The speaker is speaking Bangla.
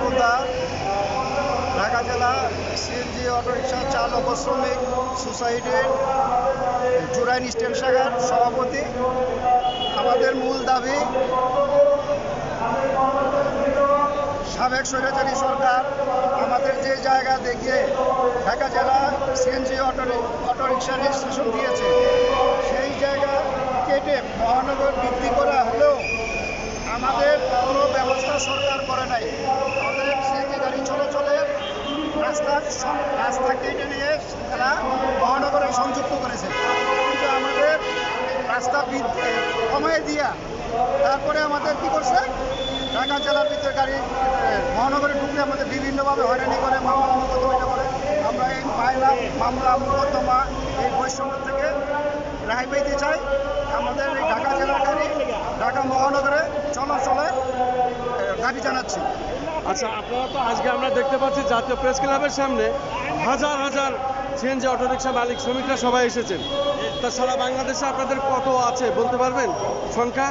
হাওলদার ঢাকা জেলা সিএনজি অটোরিকশা চালক ও শ্রমিক সোসাইটির জুরাইন স্টেম শাখার সভাপতি। আমাদের মূল দাবি, সাবেক স্বৈরাচারী সরকার আমাদের যে জায়গা দেখিয়ে ঢাকা জেলা সিএনজি অটো অটোরিকশা রেজিস্ট্রেশন দিয়েছে, সেই জায়গা কেটে মহানগর বৃদ্ধি করা হলেও আমাদের কোনো ব্যবস্থা সরকার করে নাই। আমাদের সিএনজি গাড়ি চলাচলের রাস্তা সং- রাস্তা কেটে নিয়ে তারা মহানগরে সংযুক্ত করেছে। কিন্তু আমাদের রাস্তা কমায় দিয়া তারপরে আমাদের কি করছে? ঢাকা জেলার ভিতরে গাড়ি মহানগরে ঢুকলে আমাদের বিভিন্নভাবে হয়রানি করে, মামলা মোকদ্দমা করে। আমরা এই মাইলা মামলা মোকদ্দমা এই বৈষম্য থেকে রেহাই পেতে চাই। আমাদের এই ঢাকা জেলার গাড়ি ঢাকা মহানগরে চলাচলে এ, দাবি জানাচ্ছি। আচ্ছা আপনারা তো আজকে আমরা দেখতে পাচ্ছি জাতীয় প্রেস ক্লাবের সামনে হাজার হাজার সিএনজি অটোরিক্সা মালিক, শ্রমিকরা সবাই এসেছেন। তা সারা বাংলাদেশে আপনাদের কত আছে বলতে পারবেন? সংখ্যা?